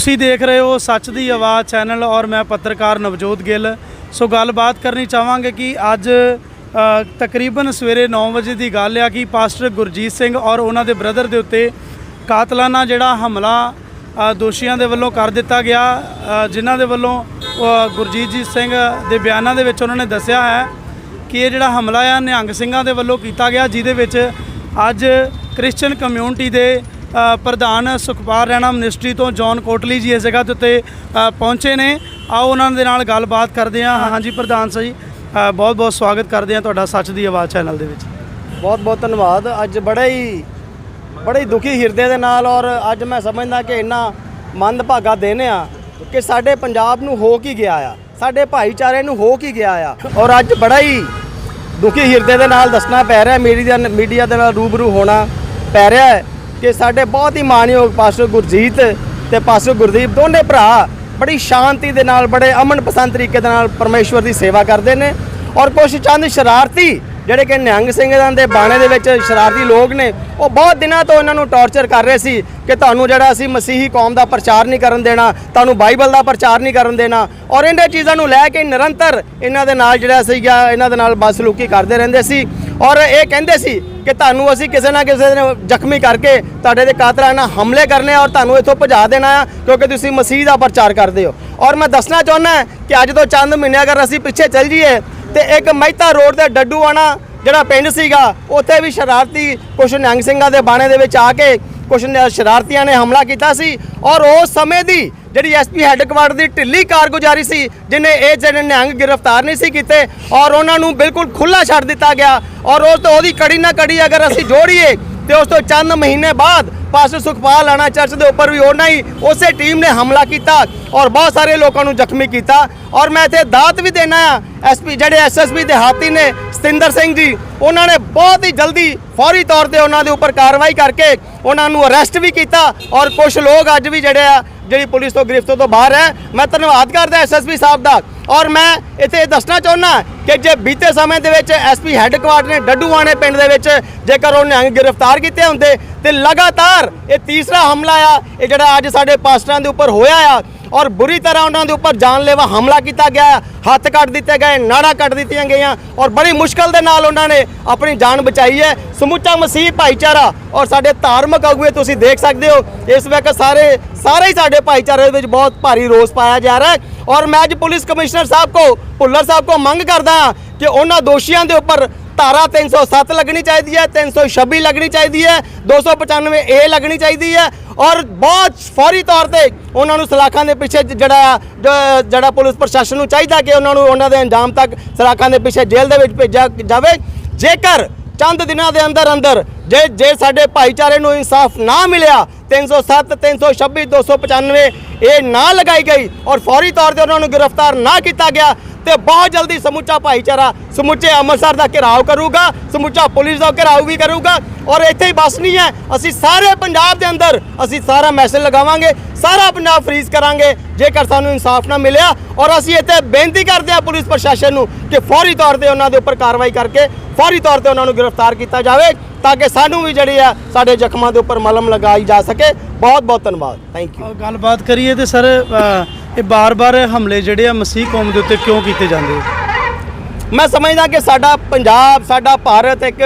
ਤੁਸੀਂ ਦੇਖ ਰਹੇ ਹੋ ਸੱਚ ਦੀ ਆਵਾਜ਼ ਚੈਨਲ ਔਰ ਮੈਂ ਪੱਤਰਕਾਰ ਨਵਜੋਤ ਗਿੱਲ। ਸੋ ਗੱਲਬਾਤ ਕਰਨੀ ਚਾਹਾਂਗੇ ਕਿ ਅੱਜ ਤਕਰੀਬਨ ਸਵੇਰੇ 9 ਵਜੇ ਦੀ ਗੱਲ ਆ ਕਿ ਪਾਸਟਰ ਗੁਰਜੀਤ ਸਿੰਘ ਔਰ ਉਹਨਾਂ ਦੇ ਬ੍ਰਦਰ ਦੇ ਉੱਤੇ ਕਾਤਲਾਨਾ ਜਿਹੜਾ ਹਮਲਾ ਦੋਸ਼ੀਆਂ ਦੇ ਵੱਲੋਂ ਕਰ ਦਿੱਤਾ ਗਿਆ। ਜਿਨ੍ਹਾਂ ਦੇ ਵੱਲੋਂ ਗੁਰਜੀਤ ਜੀ ਸਿੰਘ ਦੇ ਬਿਆਨਾਂ ਦੇ ਵਿੱਚ ਉਹਨਾਂ ਨੇ ਦੱਸਿਆ ਹੈ ਕਿ ਇਹ ਜਿਹੜਾ ਹਮਲਾ ਆ ਨਿਹੰਗ ਸਿੰਘਾਂ ਦੇ ਵੱਲੋਂ ਕੀਤਾ ਗਿਆ, ਜਿਹਦੇ ਵਿੱਚ ਅੱਜ ਕ੍ਰਿਸਚੀਅਨ ਕਮਿਊਨਿਟੀ ਦੇ ਪ੍ਰਧਾਨ ਸੁਖਪਾਲ ਰੈਣਾ ਮਿਨਿਸਟਰੀ ਤੋਂ ਜੌਨ ਕੋਟਲੀ ਜੀ ਇਸ ਜਗ੍ਹਾ ਦੇ ਉੱਤੇ ਪਹੁੰਚੇ ਨੇ। ਆਓ ਉਹਨਾਂ ਦੇ ਨਾਲ ਗੱਲਬਾਤ ਕਰਦੇ ਹਾਂ। ਹਾਂਜੀ ਪ੍ਰਧਾਨ ਜੀ ਬਹੁਤ ਬਹੁਤ ਸਵਾਗਤ ਕਰਦੇ ਹਾਂ ਤੁਹਾਡਾ ਸੱਚ ਦੀ ਆਵਾਜ਼ ਚੈਨਲ ਦੇ ਵਿੱਚ। ਬਹੁਤ ਬਹੁਤ ਧੰਨਵਾਦ। ਅੱਜ ਬੜਾ ਹੀ, ਬੜੇ ਹੀ ਦੁਖੀ ਹਿਰਦੇ ਦੇ ਨਾਲ ਔਰ ਅੱਜ ਮੈਂ ਸਮਝਦਾ ਕਿ ਇੰਨਾ ਮੰਦਭਾਗਾ ਦਿਨ ਆ ਕਿ ਸਾਡੇ ਪੰਜਾਬ ਨੂੰ ਹੋ ਕੀ ਗਿਆ ਆ, ਸਾਡੇ ਭਾਈਚਾਰੇ ਨੂੰ ਹੋ ਕੀ ਗਿਆ ਆ। ਔਰ ਅੱਜ ਬੜਾ ਹੀ ਦੁਖੀ ਹਿਰਦੇ ਦੇ ਨਾਲ ਦੱਸਣਾ ਪੈ ਰਿਹਾ। ਮੀਡੀਆ ਮੀਡੀਆ ਦੇ ਨਾਲ ਰੂਬਰੂ ਹੋਣਾ ਪੈ ਰਿਹਾ ਕਿ ਸਾਡੇ ਬਹੁਤ ਹੀ ਮਾਨਯੋਗ ਪਾਸਟਰ ਗੁਰਜੀਤ ਤੇ ਪਾਸਟਰ ਗੁਰਦੀਪ, ਦੋਨੇ ਭਰਾ ਬੜੀ ਸ਼ਾਂਤੀ ਦੇ ਨਾਲ, ਬੜੇ ਅਮਨ ਪਸੰਦ ਤਰੀਕੇ ਦੇ ਨਾਲ ਪਰਮੇਸ਼ਵਰ ਦੀ ਸੇਵਾ ਕਰਦੇ ਨੇ। ਔਰ ਕੁਝ ਚੰਦ ਸ਼ਰਾਰਤੀ ਜਿਹੜੇ ਕਿ ਨਿਹੰਗ ਸਿੰਘਾਂ ਦੇ ਬਾਣੇ ਦੇ ਵਿੱਚ ਸ਼ਰਾਰਤੀ ਲੋਕ ਨੇ, ਉਹ ਬਹੁਤ ਦਿਨਾਂ ਤੋਂ ਇਹਨਾਂ ਨੂੰ ਟੌਰਚਰ ਕਰ ਰਹੇ ਸੀ ਕਿ ਤੁਹਾਨੂੰ ਜਿਹੜਾ ਅਸੀਂ ਮਸੀਹੀ ਕੌਮ ਦਾ ਪ੍ਰਚਾਰ ਨਹੀਂ ਕਰਨ ਦੇਣਾ, ਤੁਹਾਨੂੰ ਬਾਈਬਲ ਦਾ ਪ੍ਰਚਾਰ ਨਹੀਂ ਕਰਨ ਦੇਣਾ। ਔਰ ਇਹਨਾਂ ਚੀਜ਼ਾਂ ਨੂੰ ਲੈ ਕੇ ਨਿਰੰਤਰ ਇਹਨਾਂ ਦੇ ਨਾਲ ਜਿਹੜਾ ਸੀਗਾ, ਇਹਨਾਂ ਦੇ ਨਾਲ ਬਸਲੂਕੀ ਕਰਦੇ ਰਹਿੰਦੇ ਸੀ। ਔਰ ਇਹ ਕਹਿੰਦੇ ਸੀ ਕਿ ਤੁਹਾਨੂੰ ਅਸੀਂ ਕਿਸੇ ਨਾ ਕਿਸੇ ਨੇ ਜ਼ਖਮੀ ਕਰਕੇ ਤੁਹਾਡੇ ਦੇ ਕਾਤਲਾਂ ਨਾਲ ਹਮਲੇ ਕਰਨੇ ਆ ਔਰ ਤੁਹਾਨੂੰ ਇੱਥੋਂ ਭਜਾ ਦੇਣਾ ਆ, ਕਿਉਂਕਿ ਤੁਸੀਂ ਮਸੀਹ ਦਾ ਪ੍ਰਚਾਰ ਕਰਦੇ ਹੋ। ਔਰ ਮੈਂ ਦੱਸਣਾ ਚਾਹੁੰਦਾ ਕਿ ਅੱਜ ਤੋਂ ਚੰਦ ਮਹੀਨੇ ਅਗਰ ਅਸੀਂ ਪਿੱਛੇ ਚੱਲ ਜਾਈਏ, ਤੇ ਇੱਕ ਮਹਿਤਾ ਰੋਡ ਤੇ ਡੱਡੂਆਣਾ ਜਿਹੜਾ ਪਿੰਡ ਸੀਗਾ, ਉੱਥੇ ਵੀ ਸ਼ਰਾਰਤੀ ਕੁਛ ਨਿਹੰਗ ਸਿੰਘਾਂ ਦੇ ਬਾਣੇ ਦੇ ਵਿੱਚ ਆ ਕੇ ਕੁਛ ਨ- ਸ਼ਰਾਰਤੀਆਂ ਨੇ ਹਮਲਾ ਕੀਤਾ ਸੀ। ਔਰ ਉਸ ਸਮੇਂ ਦੀ ਜਿਹੜੀ ਐਸਪੀ ਹੈੱਡਕੁਆਰਟਰ ਦੀ ਢਿੱਲੀ ਕਾਰਗੁਜ਼ਾਰੀ ਸੀ, ਜਿਨੇ ਇਹ ਜਿਹੜੇ ਨਿਹੰਗ ਗ੍ਰਿਫਤਾਰ ਨਹੀਂ ਸੀ ਕੀਤੇ ਔਰ ਉਹਨਾਂ ਨੂੰ ਬਿਲਕੁਲ ਖੁੱਲਾ ਛੱਡ ਦਿੱਤਾ ਗਿਆ ਔਰ ਉਸ ਤੋਂ ਉਹਦੀ ਕੜੀ ਨਾ ਕੜੀ ਅਗਰ ਅਸੀਂ ਜੋੜੀਏ ਤੇ ਉਸ ਤੋਂ ਚੰਦ ਮਹੀਨੇ ਬਾਅਦ ਪਾਸਟਰ ਸੁਖਪਾਲ ਆਣਾ ਚਰਚ ਦੇ ਉੱਪਰ ਵੀ ਉਹਨਾਂ ਹੀ, ਉਸੇ ਟੀਮ ਨੇ ਹਮਲਾ ਕੀਤਾ ਔਰ ਬਹੁਤ ਸਾਰੇ ਲੋਕਾਂ ਨੂੰ ਜ਼ਖਮੀ ਕੀਤਾ। ਔਰ ਮੈਂ ਇੱਥੇ ਦਾਤ ਵੀ ਦੇਣਾ ਆ ਐਸਪੀ ਜਿਹੜੇ ਐਸਐਸਪੀ ਦੇ ਹਾਤੀ ਨੇ, ਸਤਿੰਦਰ ਸਿੰਘ ਜੀ, ਉਹਨਾਂ ਨੇ ਬਹੁਤ ਹੀ ਜਲਦੀ ਫੌਰੀ ਤੌਰ ਤੇ ਉਹਨਾਂ ਦੇ ਉੱਪਰ ਕਾਰਵਾਈ ਕਰਕੇ ਉਹਨਾਂ ਨੂੰ ਅਰੈਸਟ ਵੀ ਕੀਤਾ ਔਰ ਕੁਝ ਲੋਕ ਅੱਜ ਵੀ ਜਿਹੜੇ ਆ, ਜਿਹੜੀ ਪੁਲਿਸ ਤੋਂ ਗ੍ਰਿਫਤ ਤੋਂ ਬਾਹਰ ਹੈ, ਮੈਂ ਧੰਨਵਾਦ ਕਰਦਾ ਐਸਐਸਪੀ ਸਾਹਿਬ ਦਾ। ਔਰ ਮੈਂ ਇੱਥੇ ਇਹ ਦੱਸਣਾ ਚਾਹੁੰਦਾ ਕਿ ਜੇ ਬੀਤੇ ਸਮੇਂ ਦੇ ਵਿੱਚ ਐਸਪੀ ਹੈੱਡਕੁਆਰਟਰ ਨੇ ਡੱਡੂਆਣੇ ਪਿੰਡ ਦੇ ਵਿੱਚ ਜੇਕਰ ਉਹਨੇ ਨਿਹੰਗ ਗ੍ਰਿਫਤਾਰ ਕੀਤੇ ਹੁੰਦੇ ਤੇ ਲਗਾਤਾਰ ਇਹ ਤੀਸਰਾ ਹਮਲਾ ਆ, ਇਹ ਜਿਹੜਾ ਅੱਜ ਸਾਡੇ ਪਾਸਟਰਾਂ ਦੇ ਉੱਪਰ ਹੋਇਆ ਆ ਔਰ ਬੁਰੀ ਤਰ੍ਹਾਂ ਉਹਨਾਂ ਦੇ ਉੱਪਰ ਜਾਨਲੇਵਾ ਹਮਲਾ ਕੀਤਾ ਗਿਆ ਹੈ। ਹੱਥ ਕੱਟ ਦਿੱਤੇ ਗਏ, ਨਾੜਾਂ ਕੱਟ ਦਿੱਤੀਆਂ ਗਈਆਂ ਔਰ ਬੜੀ ਮੁਸ਼ਕਲ ਦੇ ਨਾਲ ਉਹਨਾਂ ਨੇ ਆਪਣੀ ਜਾਨ ਬਚਾਈ ਹੈ ਸਮੁੱਚਾ ਮਸੀਹ ਭਾਈਚਾਰਾ ਔਰ ਸਾਡੇ ਧਾਰਮਿਕ ਅਗੂਏ ਤੁਸੀਂ ਦੇਖ ਸਕਦੇ ਹੋ, ਇਸ ਵਕਤ ਸਾਰੇ ਸਾਰੇ ਹੀ ਸਾਡੇ ਭਾਈਚਾਰੇ ਦੇ ਵਿੱਚ ਬਹੁਤ ਭਾਰੀ ਰੋਸ ਪਾਇਆ ਜਾ ਰਿਹਾ ਹੈ ਔਰ ਮੈਂ ਅੱਜ ਪੁਲਿਸ ਕਮਿਸ਼ਨਰ ਸਾਹਿਬ ਕੋ ਭੁੱਲਰ ਸਾਹਿਬ ਕੋ ਮੰਗ ਕਰਦਾ ਹਾਂ ਕਿ ਉਹਨਾਂ ਦੋਸ਼ੀਆਂ ਦੇ ਉੱਪਰ ਧਾਰਾ 307 ਲੱਗਣੀ ਚਾਹੀਦੀ ਹੈ 326 ਲੱਗਣੀ ਚਾਹੀਦੀ ਹੈ 295 ਏ ਲੱਗਣੀ ਚਾਹੀਦੀ ਹੈ ਔਰ ਬਹੁਤ ਫੌਰੀ ਤੌਰ ਤੇ ਉਹਨਾਂ ਨੂੰ ਸਲਾਖਾਂ ਦੇ ਪਿੱਛੇ ਜਿਹੜਾ ਆ, ਜਿਹੜਾ ਪੁਲਿਸ ਪ੍ਰਸ਼ਾਸਨ ਨੂੰ ਚਾਹੀਦਾ ਕਿ ਉਹਨਾਂ ਨੂੰ ਉਹਨਾਂ ਦੇ ਅੰਜਾਮ ਤੱਕ ਸਲਾਖਾਂ ਦੇ ਪਿੱਛੇ ਜੇਲ੍ਹ ਦੇ ਵਿੱਚ ਭੇਜਿਆ ਜਾਵੇ। ਜੇਕਰ ਚੰਦ ਦਿਨਾਂ ਦੇ ਅੰਦਰ ਅੰਦਰ ਜੇ ਜੇ ਸਾਡੇ ਭਾਈਚਾਰੇ ਨੂੰ ਇਨਸਾਫ ਨਾ ਮਿਲਿਆ 307 326 295 ਇਹ ਨਾ ਲਗਾਈ ਗਈ ਔਰ ਫੌਰੀ ਤੌਰ ਤੇ ਉਹਨਾਂ ਨੂੰ ਗ੍ਰਿਫਤਾਰ ਨਾ ਕੀਤਾ ਗਿਆ ਤੇ ਬਹੁਤ ਜਲਦੀ ਸਮੁੱਚਾ ਭਾਈਚਾਰਾ ਸਮੁੱਚੇ ਅੰਮ੍ਰਿਤਸਰ ਦਾ ਘਿਰਾਓ ਕਰੂਗਾ, ਸਮੁੱਚਾ ਪੁਲਿਸ ਦਾ ਘਿਰਾਓ ਵੀ ਕਰੂਗਾ ਔਰ ਇੱਥੇ ਹੀ ਬਸ ਨਹੀਂ ਹੈ। ਅਸੀਂ ਸਾਰੇ ਪੰਜਾਬ ਦੇ ਅੰਦਰ ਅਸੀਂ ਸਾਰਾ ਮੈਸੇਜ ਲਗਾਵਾਂਗੇ ਸਾਰਾ ਪੰਜਾਬ ਫਰੀਜ਼ ਕਰਾਂਗੇ ਜੇਕਰ ਸਾਨੂੰ ਇਨਸਾਫ ਨਾ ਮਿਲਿਆ। ਔਰ ਅਸੀਂ ਇੱਥੇ ਬੇਨਤੀ ਕਰਦੇ ਹਾਂ ਪੁਲਿਸ ਪ੍ਰਸ਼ਾਸਨ ਨੂੰ ਕਿ ਫੌਰੀ ਤੌਰ ਤੇ ਉਹਨਾਂ ਦੇ ਉੱਪਰ ਕਾਰਵਾਈ ਕਰਕੇ ਫੌਰੀ ਤੌਰ ਤੇ ਉਹਨਾਂ ਨੂੰ ਗ੍ਰਿਫਤਾਰ ਕੀਤਾ ਜਾਵੇ ਤਾਂ ਕਿ ਸਾਨੂੰ ਵੀ ਜਿਹੜੀ ਆ ਸਾਡੇ ਜ਼ਖਮਾਂ ਦੇ ਉੱਪਰ ਮਲਮ ਲਗਾਈ ਜਾ ਸਕੇ। ਬਹੁਤ ਬਹੁਤ ਧੰਨਵਾਦ। ਥੈਂਕ ਯੂ ਗੱਲਬਾਤ ਕਰੀਏ ਤੇ ਸਰ ਇਹ ਬਾਰ-ਬਾਰ ਹਮਲੇ ਜਿਹੜੇ ਆ ਮਸੀਹ ਕੌਮ ਦੇ ਉੱਤੇ ਕਿਉਂ ਕੀਤੇ ਜਾਂਦੇ? ਮੈਂ ਸਮਝਦਾ ਕਿ ਸਾਡਾ ਪੰਜਾਬ ਸਾਡਾ ਭਾਰਤ ਇੱਕ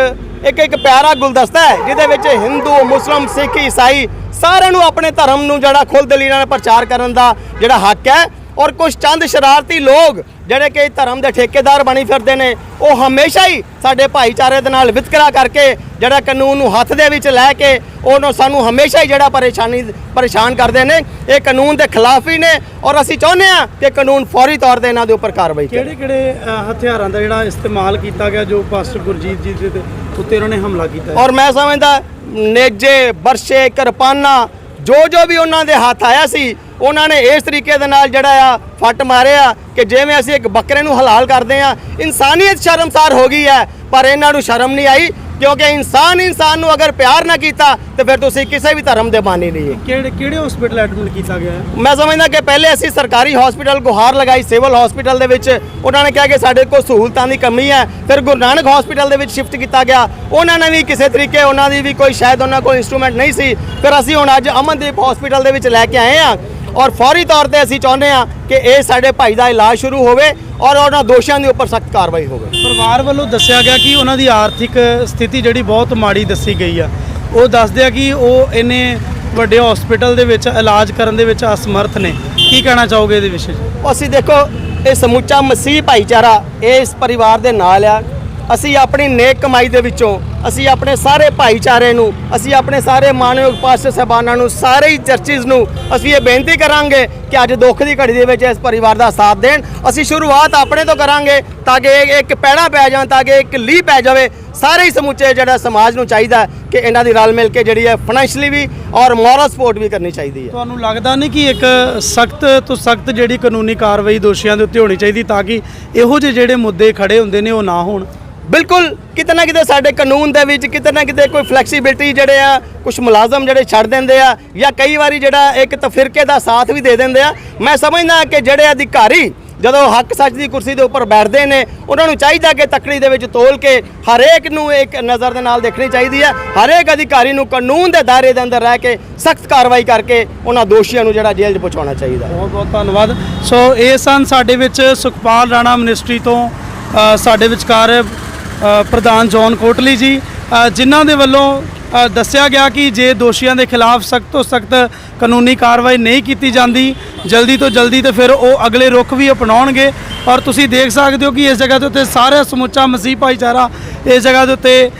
ਇੱਕ ਇੱਕ ਪਿਆਰਾ ਗੁਲਦਸਤਾ ਹੈ, ਜਿਹਦੇ ਵਿੱਚ ਹਿੰਦੂ, ਮੁਸਲਮ, ਸਿੱਖ, ਈਸਾਈ ਸਾਰਿਆਂ ਨੂੰ ਆਪਣੇ ਧਰਮ ਨੂੰ ਜਿਹੜਾ ਖੁੱਲ੍ਹ ਖੁੱਲ੍ਹਦਲੀ ਨਾਲ ਪ੍ਰਚਾਰ ਕਰਨ ਦਾ ਜਿਹੜਾ ਹੱਕ ਹੈ। ਔਰ ਕੁਝ ਚੰਦ ਸ਼ਰਾਰਤੀ ਲੋਕ ਜਿਹੜੇ ਕਿ ਧਰਮ ਦੇ ਠੇਕੇਦਾਰ ਬਣੀ ਫਿਰਦੇ ਨੇ ਉਹ ਹਮੇਸ਼ਾ ਹੀ ਸਾਡੇ ਭਾਈਚਾਰੇ ਦੇ ਨਾਲ ਵਿਤਕਰਾ ਕਰਕੇ ਜਿਹੜਾ ਕਾਨੂੰਨ ਨੂੰ ਹੱਥ ਦੇ ਵਿੱਚ ਲੈ ਕੇ ਉਹਨੂੰ ਸਾਨੂੰ ਹਮੇਸ਼ਾ ਹੀ ਜਿਹੜਾ ਪਰੇਸ਼ਾਨੀ ਪਰੇਸ਼ਾਨ ਕਰਦੇ ਨੇ ਇਹ ਕਾਨੂੰਨ ਦੇ ਖਿਲਾਫ ਹੀ ਨੇ ਔਰ ਅਸੀਂ ਚਾਹੁੰਦੇ ਹਾਂ ਕਿ ਕਾਨੂੰਨ ਫੌਰੀ ਤੌਰ ਤੇ ਇਹਨਾਂ ਦੇ ਉੱਪਰ ਕਾਰਵਾਈ ਕਰੇ ਕਿਹੜੇ ਕਿਹੜੇ ਹਥਿਆਰਾਂ ਦਾ ਜਿਹੜਾ ਇਸਤੇਮਾਲ ਕੀਤਾ ਗਿਆ ਜੋ ਪਾਸਟਰ ਗੁਰਜੀਤ ਜੀ ਦੇ ਉੱਤੇ ਉਹਨਾਂ ਨੇ ਹਮਲਾ ਕੀਤਾ? ਔਰ ਮੈਂ ਸਮਝਦਾ ਨੇਜੇ ਬਰਸ਼ੇ ਕਿਰਪਾਨਾਂ ਜੋ ਜੋ ਵੀ ਉਹਨਾਂ ਦੇ ਹੱਥ ਆਇਆ ਸੀ ਉਹਨਾਂ ਨੇ ਇਸ ਤਰੀਕੇ ਦੇ ਨਾਲ ਜਿਹੜਾ ਆ ਫੱਟ ਮਾਰਿਆ ਕਿ ਜਿਵੇਂ ਅਸੀਂ ਇੱਕ ਬੱਕਰੇ ਨੂੰ ਹਲਾਲ ਕਰਦੇ ਆ ਇਨਸਾਨੀਅਤ ਸ਼ਰਮਸਾਰ ਹੋ ਗਈ ਹੈ ਪਰ ਇਹਨਾਂ ਨੂੰ ਸ਼ਰਮ ਨਹੀਂ ਆਈ ਕਿਉਂਕਿ ਇਨਸਾਨ ਇਨਸਾਨ ਨੂੰ ਅਗਰ ਪਿਆਰ ਨਾ ਕੀਤਾ ਤੇ ਫਿਰ ਤੁਸੀਂ ਕਿਸੇ ਵੀ ਧਰਮ ਦੇ ਬਾਨੀ ਨਹੀਂ। ਕਿਹੜੇ ਕਿਹੜੇ ਹਸਪੀਟਲ ਐਡਮਿਟ ਕੀਤਾ ਗਿਆ ਮੈਂ ਸਮਝਦਾ ਕਿ ਪਹਿਲੇ ਅਸੀਂ ਸਰਕਾਰੀ ਹਸਪੀਟਲ ਗੁਹਾਰ ਲਗਾਈ ਸਿਵਲ ਹਸਪੀਟਲ ਦੇ ਵਿੱਚ ਉਹਨਾਂ ਨੇ ਕਿਹਾ ਕਿ ਸਾਡੇ ਕੋਲ ਸਹੂਲਤਾਂ ਦੀ ਕਮੀ ਹੈ ਫਿਰ ਗੁਰੂ ਨਾਨਕ ਹਸਪੀਟਲ ਦੇ ਵਿੱਚ ਸ਼ਿਫਟ ਕੀਤਾ ਗਿਆ। ਉਹਨਾਂ ਨੇ ਵੀ ਕਿਸੇ ਤਰੀਕੇ ਉਹਨਾਂ ਦੀ ਵੀ ਕੋਈ ਸ਼ਾਇਦ ਉਹਨਾਂ ਕੋਲ ਇਨਸਟਰੂਮੈਂਟ ਨਹੀਂ ਸੀ ਫਿਰ ਅਸੀਂ ਹੁਣ ਅੱਜ ਅਮਨਦੀਪ ਹਸਪੀਟਲ ਦੇ ਵਿੱਚ ਲੈ ਕੇ ਆਏ ਆ ਔਰ ਫੌਰੀ ਤੌਰ ਤੇ ਅਸੀਂ ਚਾਹੁੰਦੇ ਆ ਕਿ ਇਹ ਸਾਡੇ ਭਾਈ ਦਾ ਇਲਾਜ ਸ਼ੁਰੂ ਹੋਵੇ ਔਰ ਉਹਨਾਂ ਦੋਸ਼ੀਆਂ ਦੇ ਉੱਪਰ ਸਖਤ ਕਾਰਵਾਈ ਹੋਵੇ। ਪਰਿਵਾਰ ਵੱਲੋਂ ਦੱਸਿਆ ਗਿਆ ਕਿ ਉਹਨਾਂ ਦੀ ਆਰਥਿਕ ਸਥਿਤੀ ਜਿਹੜੀ ਬਹੁਤ ਮਾੜੀ ਦੱਸੀ ਗਈ ਆ। ਉਹ ਦੱਸਦੇ ਆ ਕਿ ਉਹ ਇੰਨੇ ਵੱਡੇ ਹਸਪੀਟਲ ਦੇ ਵਿੱਚ ਇਲਾਜ ਕਰਨ ਦੇ ਵਿੱਚ ਅਸਮਰਥ ਨੇ। ਕੀ ਕਹਿਣਾ ਚਾਹੋਗੇ ਇਹਦੇ ਵਿਸ਼ੇ 'ਚ? ਅਸੀਂ ਦੇਖੋ ਇਹ ਸਮੁੱਚਾ ਮਸੀਹ ਭਾਈਚਾਰਾ ਇਸ ਪਰਿਵਾਰ ਦੇ ਨਾਲ ਆ। ਅਸੀਂ ਆਪਣੀ ਨੇਕ ਕਮਾਈ ਦੇ ਵਿੱਚੋਂ ਅਸੀਂ ਆਪਣੇ ਸਾਰੇ ਭਾਈਚਾਰੇ ਨੂੰ, ਅਸੀਂ ਆਪਣੇ ਸਾਰੇ ਮਾਨਯੋਗ ਪਾਸਟਰ ਸਾਹਿਬਾਨਾਂ ਨੂੰ, ਸਾਰੇ ਹੀ ਚਰਚਿਸ ਨੂੰ ਅਸੀਂ ਇਹ ਬੇਨਤੀ ਕਰਾਂਗੇ ਕਿ ਅੱਜ ਦੁੱਖ ਦੀ ਘੜੀ ਦੇ ਵਿੱਚ ਇਸ ਪਰਿਵਾਰ ਦਾ ਸਾਥ ਦੇਣ। ਅਸੀਂ ਸ਼ੁਰੂਆਤ ਆਪਣੇ ਤੋਂ ਕਰਾਂਗੇ ਤਾਂ ਕਿ ਇਹ ਇੱਕ ਪੈੜਾ ਪੈ ਜਾਣ, ਤਾਂ ਕਿ ਇੱਕ ਲੀਹ ਪੈ ਜਾਵੇ। ਸਾਰੇ ਹੀ ਸਮੁੱਚੇ ਜਿਹੜਾ ਸਮਾਜ ਨੂੰ ਚਾਹੀਦਾ ਕਿ ਇਹਨਾਂ ਦੀ ਰਲ ਮਿਲ ਕੇ ਜਿਹੜੀ ਹੈ ਫਾਈਨੈਂਸ਼ਲੀ ਵੀ ਔਰ ਮੋਰਲ ਸਪੋਰਟ ਵੀ ਕਰਨੀ ਚਾਹੀਦੀ ਹੈ। ਤੁਹਾਨੂੰ ਲੱਗਦਾ ਨਹੀਂ ਕਿ ਇੱਕ ਸਖਤ ਤੋਂ ਸਖਤ ਜਿਹੜੀ ਕਾਨੂੰਨੀ ਕਾਰਵਾਈ ਦੋਸ਼ੀਆਂ ਦੇ ਉੱਤੇ ਹੋਣੀ ਚਾਹੀਦੀ ਤਾਂ ਕਿ ਇਹੋ ਜਿਹੇ ਜਿਹੜੇ ਮੁੱਦੇ ਖੜੇ ਹੁੰਦੇ ਨੇ ਉਹ ਨਾ ਹੋਣ? ਬਿਲਕੁਲ ਕਿਤੇ ਨਾ ਕਿਤੇ ਸਾਡੇ ਕਾਨੂੰਨ ਦੇ ਵਿੱਚ ਕਿਤੇ ਨਾ ਕਿਤੇ ਕੋਈ ਫਲੈਕਸੀਬਿਲਟੀ ਜਿਹੜੇ ਆ ਕੁਝ ਮੁਲਾਜ਼ਮ ਜਿਹੜੇ ਛੱਡ ਦਿੰਦੇ ਆ ਜਾਂ ਕਈ ਵਾਰੀ ਜਿਹੜਾ ਇੱਕ ਤਫਿਰਕੇ ਦਾ ਸਾਥ ਵੀ ਦੇ ਦਿੰਦੇ ਆ। ਮੈਂ ਸਮਝਦਾ ਕਿ ਜਿਹੜੇ ਅਧਿਕਾਰੀ ਜਦੋਂ ਹੱਕ ਸੱਚ ਦੀ ਕੁਰਸੀ ਦੇ ਉੱਪਰ ਬੈਠਦੇ ਨੇ, ਉਹਨਾਂ ਨੂੰ ਚਾਹੀਦਾ ਕਿ ਤਕੜੀ ਦੇ ਵਿੱਚ ਤੋਲ ਕੇ ਹਰੇਕ ਨੂੰ ਇੱਕ ਨਜ਼ਰ ਦੇ ਨਾਲ ਦੇਖਣੀ ਚਾਹੀਦੀ ਹੈ ਹਰੇਕ ਅਧਿਕਾਰੀ ਨੂੰ ਕਾਨੂੰਨ ਦੇ ਦਾਇਰੇ ਦੇ ਅੰਦਰ ਰਹਿ ਕੇ ਸਖਤ ਕਾਰਵਾਈ ਕਰਕੇ ਉਹਨਾਂ ਦੋਸ਼ੀਆਂ ਨੂੰ ਜਿਹੜਾ ਜੇਲ੍ਹ 'ਚ ਪਹੁੰਚਾਉਣਾ ਚਾਹੀਦਾ। ਬਹੁਤ ਬਹੁਤ ਧੰਨਵਾਦ। ਸੋ ਇਹ ਸਨ ਸਾਡੇ ਵਿੱਚ ਸੁਖਪਾਲ ਰਾਣਾ ਮਿਨਿਸਟਰੀ ਤੋਂ ਸਾਡੇ ਵਿਚਕਾਰ ਪ੍ਰਧਾਨ ਜੌਨ ਕੋਟਲੀ ਜੀ ਜਿਨ੍ਹਾਂ ਦੇ ਵੱਲੋਂ ਦੱਸਿਆ ਗਿਆ ਕਿ ਜੇ ਦੋਸ਼ੀਆਂ ਦੇ ਖਿਲਾਫ ਸਖਤ ਤੋਂ ਸਖਤ ਕਾਨੂੰਨੀ ਕਾਰਵਾਈ ਨਹੀਂ ਕੀਤੀ ਜਾਂਦੀ, ਜਲਦੀ ਤੋਂ ਜਲਦੀ ਤੇ ਫਿਰ ਉਹ ਅਗਲੇ ਰੁਖ ਵੀ ਅਪਣਾਉਣਗੇ। ਔਰ ਤੁਸੀਂ ਦੇਖ ਸਕਦੇ ਹੋ ਕਿ ਇਸ ਜਗ੍ਹਾ ਦੇ ਉੱਤੇ ਸਾਰਾ ਸਮੁੱਚਾ ਮਸੀਹ ਭਾਈਚਾਰਾ ਇਸ ਜਗ੍ਹਾ ਦੇ ਉੱਤੇ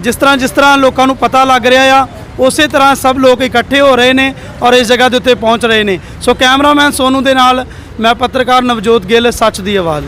ਜਿਸ ਤਰ੍ਹਾਂ ਜਿਸ ਤਰ੍ਹਾਂ ਲੋਕਾਂ ਨੂੰ ਪਤਾ ਲੱਗ ਰਿਹਾ ਆ, ਉਸੇ ਤਰ੍ਹਾਂ ਸਭ ਲੋਕ ਇਕੱਠੇ ਹੋ ਰਹੇ ਨੇ ਔਰ ਇਸ ਜਗ੍ਹਾ ਦੇ ਉੱਤੇ ਪਹੁੰਚ ਰਹੇ ਨੇ। ਸੋ ਕੈਮਰਾਮੈਨ ਸੋਨੂ ਦੇ ਨਾਲ ਮੈਂ ਪੱਤਰਕਾਰ ਨਵਜੋਤ ਗਿੱਲ, ਸੱਚ ਦੀ ਆਵਾਜ਼।